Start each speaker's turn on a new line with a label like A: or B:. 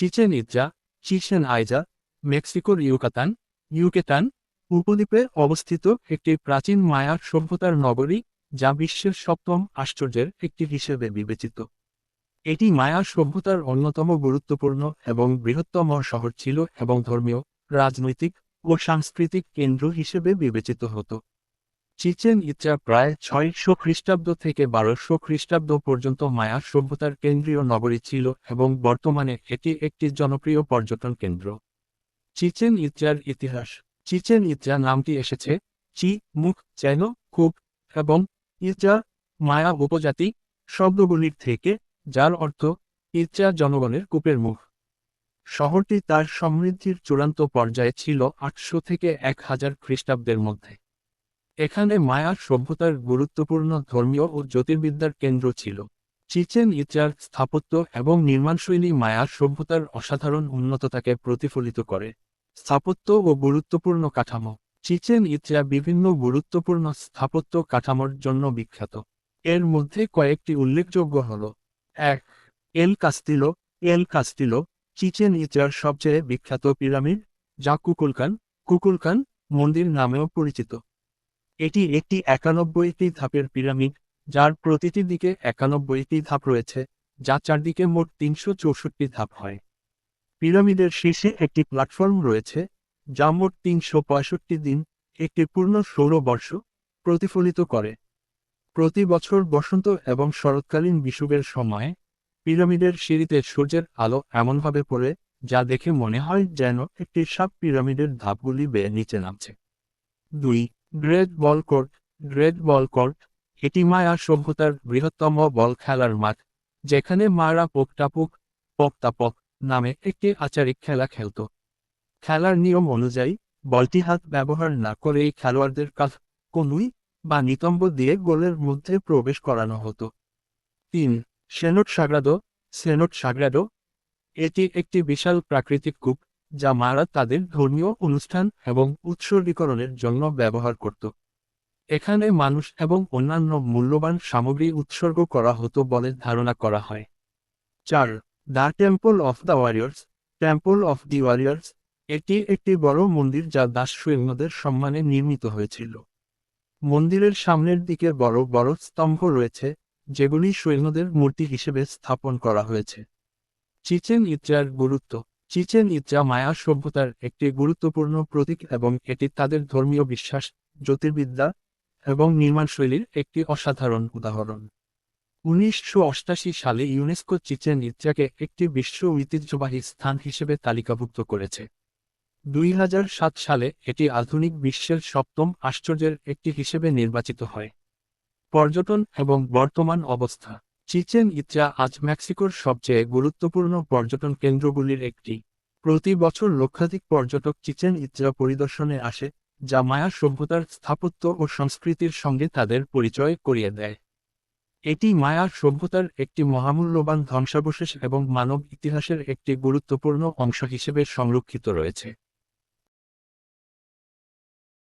A: Chichen Itza Chichen আইজা মেক্সিকোর ইউকাতান ইউকেটান উপদ্বীপে অবস্থিত একটি প্রাচীন মায়া সভ্যতার নগরী যা বিশ্বের সপ্তম আশ্চর্যের একটি হিসেবে বিবেচিত। এটি মায়া সভ্যতার অন্যতম গুরুত্বপূর্ণ এবং বৃহত্তম শহর ছিল এবং ধর্মীয়, রাজনৈতিক ও সাংস্কৃতিক কেন্দ্র হিসেবে বিবেচিত হতো। চিচেন ইৎজা প্রায় ছয়শো খ্রিস্টাব্দ থেকে বারোশো খ্রিস্টাব্দ পর্যন্ত মায়া সভ্যতার কেন্দ্রীয় নগরী ছিল এবং বর্তমানে এটি একটি জনপ্রিয় পর্যটন কেন্দ্র। চিচেন ইৎজার ইতিহাস। চিচেন ইৎজা নামটি এসেছে চি মুখ চেন কূপ এবং ইৎজা মায়া উপজাতি শব্দগুলির থেকে, যার অর্থ ইচ্ছা জনগণের কূপের মুখ। শহরটি তার সমৃদ্ধির চূড়ান্ত পর্যায়ে ছিল আটশো থেকে এক হাজার খ্রিস্টাব্দের মধ্যে। এখানে সভ্যতার গুরুত্বপূর্ণ ধর্মীয় ও জ্যোতির্বিদ্যার কেন্দ্র ছিল। চিচেন ইচার স্থাপত্য এবং নির্মাণশৈলী মায়া সভ্যতার অসাধারণ উন্নততাকে প্রতিফলিত করে। স্থাপত্য ও গুরুত্বপূর্ণ কাঠামো। চিচেন ইচা বিভিন্ন গুরুত্বপূর্ণ স্থাপত্য কাঠামোর জন্য বিখ্যাত। এর মধ্যে কয়েকটি উল্লেখযোগ্য হল, এক, এল কাস্তিলো। এল কাস্তিলো চিচেন ইচার সবচেয়ে বিখ্যাত পিরামিড, যা কুকুলকান কুকুলকান মন্দির নামেও পরিচিত। এটি একটি একানব্বইটি ধাপের পিরামিড, যার প্রতিটি দিকে একানব্বইটি ধাপ রয়েছে, যা চারদিকে মোট তিনশো চৌষট্টি ধাপ হয়। পিরামিডের শীর্ষে একটি প্ল্যাটফর্ম রয়েছে, যা মোট তিনশো পঁয়ষট্টি দিন, একটি পূর্ণ সৌরবর্ষ প্রতিফলিত করে। প্রতি বছর বসন্ত এবং শরৎকালীন বিষুবের সময়, পিরামিডের সিঁড়িতে সূর্যের আলো এমনভাবে পড়ে, যা দেখে মনে হয় যেন একটি সাপ পিরামিডের ধাপগুলি বেয়ে নিচে নামছে। দুই great ball court great ball court এটি মায়া সভ্যতার বৃহত্তম বল খেলার মাঠ, যেখানে মারা পোকটাপুক পকতাপক নামে একটি আচারিক খেলা খেলত। খেলার নিয়ম অনুযায়ী, বলটি হাত ব্যবহার না করেই খেলোয়াড়দের কাছ কনুই বা নিতম্ব দিয়ে গোলের মধ্যে প্রবেশ করানো হতো। তিন, সেনোট সাগ্রাদো সেনোট সাগ্রাদো, এটি একটি বিশাল প্রাকৃতিক কূপ যা মারা তাদের ধর্মীয় অনুষ্ঠান এবং উৎসর্গীকরণের জন্য ব্যবহার করত। এখানে মানুষ এবং অন্যান্য মূল্যবান সামগ্রী উৎসর্গ করা হতো বলে ধারণা করা হয়। চার, the temple of the warriors. Temple of the warriors এটি একটি বড় মন্দির যা দাস সৈন্যদের সম্মানে নির্মিত হয়েছিল। মন্দিরের সামনের দিকে বড় বড় স্তম্ভ রয়েছে, যেগুলি সৈন্যদের মূর্তি হিসেবে স্থাপন করা হয়েছে। চিচেন ইত্রার গুরুত্ব। চিচেন ইত্রা মায়া সভ্যতার একটি গুরুত্বপূর্ণ প্রতীক এবং এটি তাদের ধর্মীয় বিশ্বাস, জ্যোতির্বিদ্যা এবং নির্মাণশৈলীর একটি অসাধারণ উদাহরণ। উনিশশো সালে ইউনেস্কো চিচেন ইত্রাকে একটি বিশ্ব ঐতিহ্যবাহী স্থান হিসেবে তালিকাভুক্ত করেছে। দুই হাজার সাত সালে এটি আধুনিক বিশ্বের সপ্তম আশ্চর্যের একটি হিসেবে নির্বাচিত হয়। পর্যটন এবং বর্তমান অবস্থা। চিচেন ইত্রা আজ মেক্সিকোর সবচেয়ে গুরুত্বপূর্ণ পর্যটন কেন্দ্রগুলির একটি। প্রতি বছর লক্ষাধিক পর্যটক চিচেন ইত্রা পরিদর্শনে আসে, যা মায়া সভ্যতার স্থাপত্য ও সংস্কৃতির সঙ্গে তাদের পরিচয় করিয়ে দেয়। এটি মায়া সভ্যতার একটি মহামূল্যবান ধ্বংসাবশেষ এবং মানব ইতিহাসের একটি গুরুত্বপূর্ণ অংশ হিসেবে সংরক্ষিত রয়েছে।